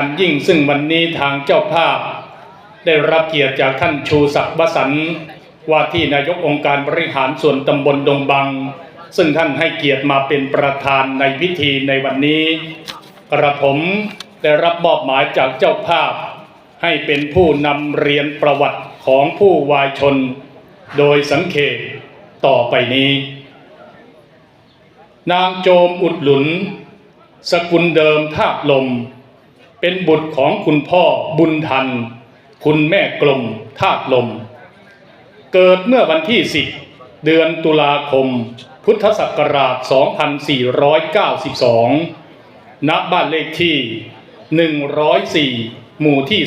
คัญยิ่ง ซึ่งวันนี้ทางเจ้าภาพ ได้รับเกียรติจากท่านชูศักดิ์วสันต์ว่าที่นายกองค์การบริหารส่วนตำบลดงบัง ซึ่งท่านให้เกียรติมาเป็นประธานในพิธีในวันนี้ กระผมได้รับมอบหมายจากเจ้าภาพ ให้เป็นผู้นำเรียนประวัติของผู้วายชน โดยสังเขตต่อไปนี้ นางโจมอุดหลุน สกุลเดิมทาบลม เป็นบุตรของคุณพ่อบุญทัน คุณแม่กลมทาบลม เกิดเมื่อวันที่ 10 เดือนตุลาคม พุทธศักราช 2492 ณ บ้านเลขที่ 104 หมู่ที่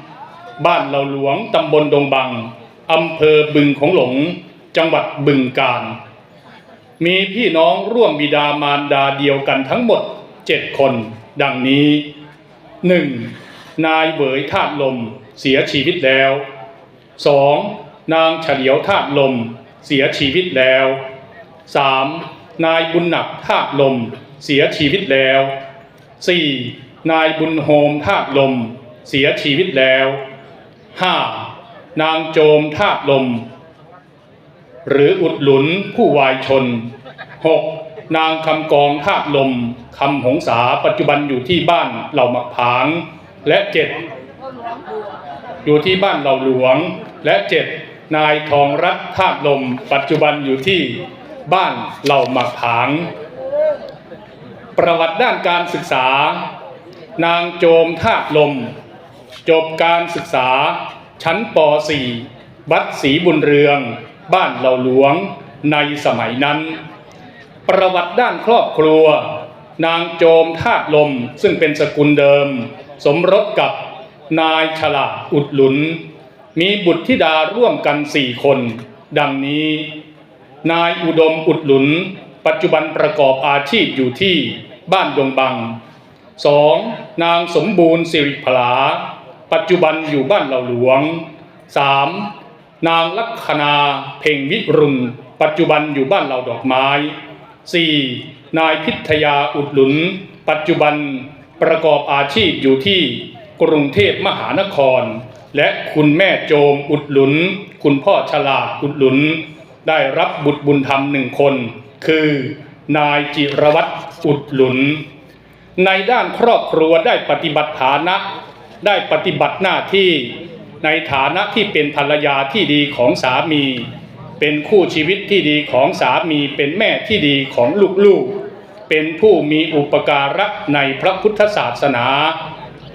3 บ้านเหล่าหลวงตำบลดงบัง อำเภอบึงของหลง จังหวัดบึงกาฬ มีพี่น้องร่วมบิดามารดาเดียวกันทั้งหมดเจ็ดคน ดังนี้ 1. นายเหวยธาตุลมเสียชีวิตแล้ว 2. นางเฉลียวธาตุลมเสียชีวิตแล้ว 3. นายบุญหนักธาตุลมเสียชีวิตแล้ว 4. นายบุญโฮมธาตุลมเสียชีวิตแล้ว 5. นางโจมธาตุลม หรืออุดหลุนผู้วายชน 6. นางคำกองธาตุลมคำหงษาปัจจุบันอยู่ที่บ้านเหล่ามักผาง และ7อยู่ที่บ้านเหล่าหลวง และ7นายทองรัตน์ธาตุลม ปัจจุบันอยู่ที่บ้านเหล่ามักผาง ประวัติด้านการศึกษา นางโจมธาตุลม จบการศึกษา ชั้นป .4 วัดศรีบุญเรือง บ้านเหล่าหลวงในสมัยนั้น ประวัติด้านครอบครัว นางโจมธาตุลม ซึ่งเป็นสกุลเดิม สมรสกับนายฉลาดอุดหลุน มีบุตรธิดาร่วมกันสี่คน ดังนี้ นายอุดมอุดหลุน ปัจจุบันประกอบอาชีพอยู่ที่บ้านดงบังสองนางสมบูรณ์สิริพลา ปัจจุบันอยู่บ้านเหล่าหลวงสามนางลัคนาเพ่งวิรุณ ปัจจุบันอยู่บ้านเหล่าดอกไม้ สี่นายพิทยาอุดหลุน ปัจจุบันประกอบอาชีพอยู่ที่กรุงเทพมหานคร และคุณแม่โจมอุดหลุน คุณพ่อฉลาดอุดหลุน ได้รับบุตรบุญธรรมหนึ่งคน คือนายจิรวัตรอุดหลุน ในด้านครอบครัวได้ปฏิบัติฐานะ ได้ปฏิบัติหน้าที่ในฐานะที่เป็นภรรยาที่ดีของสามี เป็นคู่ชีวิตที่ดีของสามีเป็นแม่ที่ดีของลูกๆ เป็นผู้มีอุปการะในพระพุทธศาสนา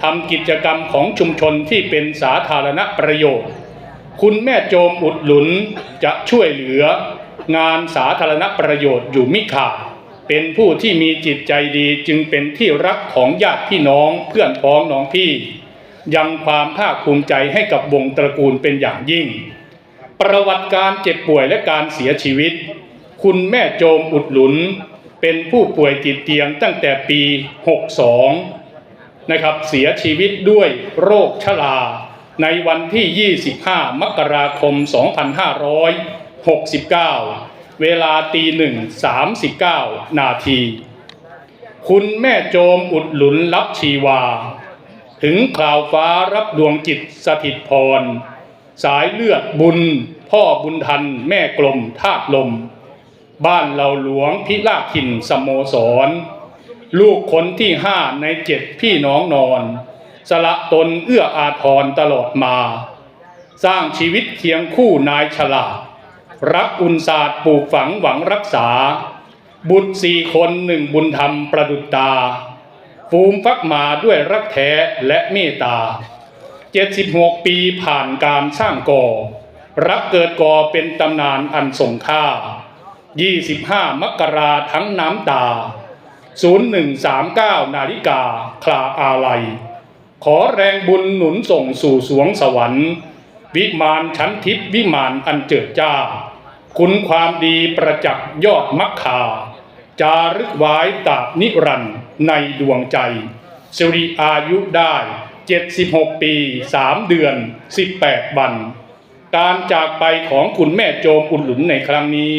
ทำกิจกรรมของชุมชนที่เป็นสาธารณประโยชน์ คุณแม่โจมอุดหลุนจะช่วยเหลืองานสาธารณประโยชน์อยู่มิขาดเป็นผู้ที่มีจิตใจดีจึงเป็นที่รักของญาติพี่น้องเพื่อนพ้องน้องพี่ ยังความภาคภูมิใจให้กับวงตระกูลเป็นอย่างยิ่ง ประวัติการเจ็บป่วยและการเสียชีวิต คุณแม่โจมอุดหลุน เป็นผู้ป่วยติดเตียงตั้งแต่ปี 62 นะครับ เสียชีวิตด้วยโรคชราในวันที่ 25 มกราคม 2569 เวลาตีหนึ่ง39 นาที คุณแม่โจมอุดหลุนรับชีวา ถึงคราวฟ้ารับดวงจิตสถิตพร สายเลือดบุญ พ่อบุญทัน แม่กลมธาตุลม บ้านเราหลวงพิลาขินสโมสร ลูกคนที่ห้าในเจ็ดพี่น้องนอน สละตนเอื้ออาทรตลอดมา สร้างชีวิตเคียงคู่นายฉลาด รักอุนศาสตร์ปลูกฝังหวังรักษา บุตรสี่คนหนึ่งบุญธรรมประดุจตา ฟูมฟักมาด้วยรักแท้และเมตตา 76 ปีผ่านการสร้างก่อ รักเกิดก่อเป็นตำนานอันทรงค่า 25 มกราทั้งน้ำตา 0139 นาฬิกาคลาอาลัย ขอแรงบุญหนุนส่งสู่สวงสวรรค์ วิมานชั้นทิพย์วิมานอันเจิดจ้า คุณความดีประจักษ์ยอดมักคา จารึกไว้ตราบนิรันในดวงใจสิริอายุได้ 76 ปี 3 เดือน 18 วัน การจากไปของคุณแม่โจมอุดหลุนในครั้งนี้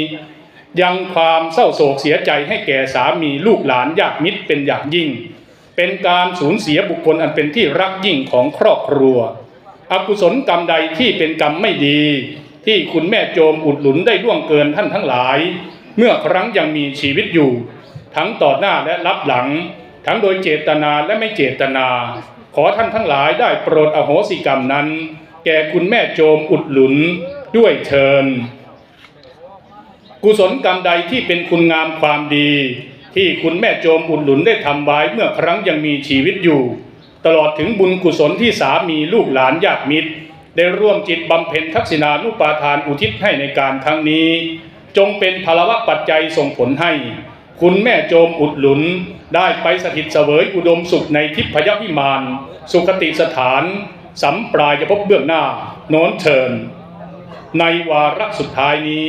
ยังความเศร้าโศกเสียใจให้แก่สามีลูกหลานญาติมิตรเป็นอย่างยิ่ง เป็นการสูญเสียบุคคลอันเป็นที่รักยิ่งของครอบครัว อกุศลกรรมใดที่เป็นกรรมไม่ดี ที่คุณแม่โจมอุดหนุนได้ล่วงเกินท่านทั้งหลาย เมื่อครั้งยังมีชีวิตอยู่ ทั้งต่อหน้าและรับหลัง ทั้งโดยเจตนาและไม่เจตนา ขอท่านทั้งหลายได้โปรดอโหสิกรรมนั้น แก่คุณแม่โจมอุดหนุนด้วยเชิญ กุศลกรรมใดที่เป็นคุณงามความดี ที่คุณแม่โจมอุดหนุนได้ทำไว้เมื่อครั้งยังมีชีวิตอยู่ ตลอดถึงบุญกุศลที่สามีลูกหลานญาติมิตร ได้ร่วมจิตบำเพ็ญทักษิณานุปาทานอุทิศให้ในการครั้งนี้ จงเป็นพลวะปัจจัยส่งผลให้ คุณแม่โจมอุดหนุน ได้ไปสถิตเสวยอุดมสุขในทิพยวิมาน สุคติสถานสัมปรายภพเบื้องหน้า โน้นเชิญ ในวาระสุดท้ายนี้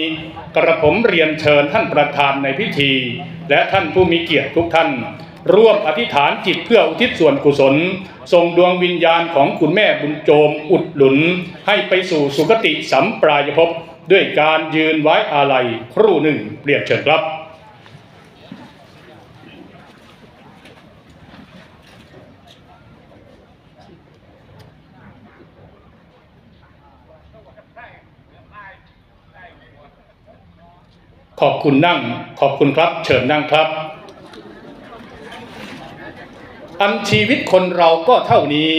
กระผมเรียนเชิญท่านประธานในพิธี และท่านผู้มีเกียรติทุกท่าน ร่วมอธิษฐานจิตเพื่ออุทิศส่วนกุศลส่งดวงวิญญาณของคุณแม่บุญโจมอุดหนุน ให้ไปสู่สุคติสัมปรายภพด้วยการยืนไว้อาลัยครู่หนึ่งเปรียนเชิญครับ ขอบคุณนั่ง ขอบคุณครับ เชิญนั่งครับ อันชีวิตคนเราก็เท่านี้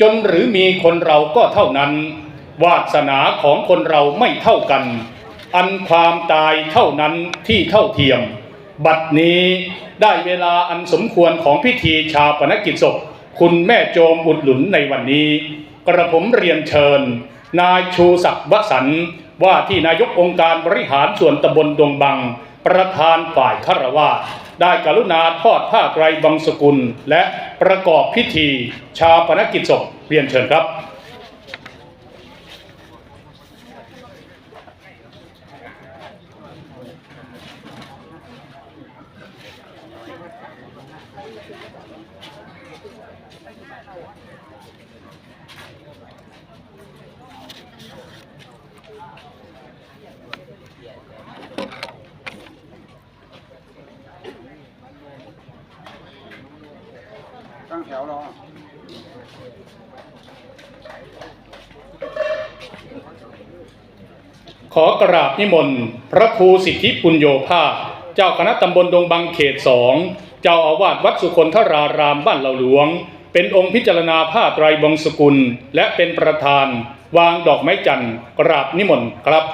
จนหรือมีคนเราก็เท่านั้น วาสนาของคนเราไม่เท่ากัน อันความตายเท่านั้นที่เท่าเทียม บัดนี้ได้เวลาอันสมควรของพิธีชาปนกิจศพ คุณแม่โจมอุดหนุนในวันนี้ กระผมเรียนเชิญ นายชูศักดิ์วสันต์ ว่าที่นายกองค์การบริหารส่วนตำบลดงบัง ประธานฝ่ายคารวาได้กรุณาทอดผ้าไตรบังสกุล และประกอบพิธี ชาปนกิจศพเรียนเชิญครับ ตั้งแถวรอขอกราบนิมนต์พระครูสิทธิปุญโยภาเจ้าคณะตำบลดงบังเขตสอง เจ้าอาวาสวัดสุคนทรารามบ้านเหล่าหลวง เป็นองค์พิจารณาผ้าไตรบงสกุล และเป็นประธาน วางดอกไม้จันทร์กราบนิมนต์ครับ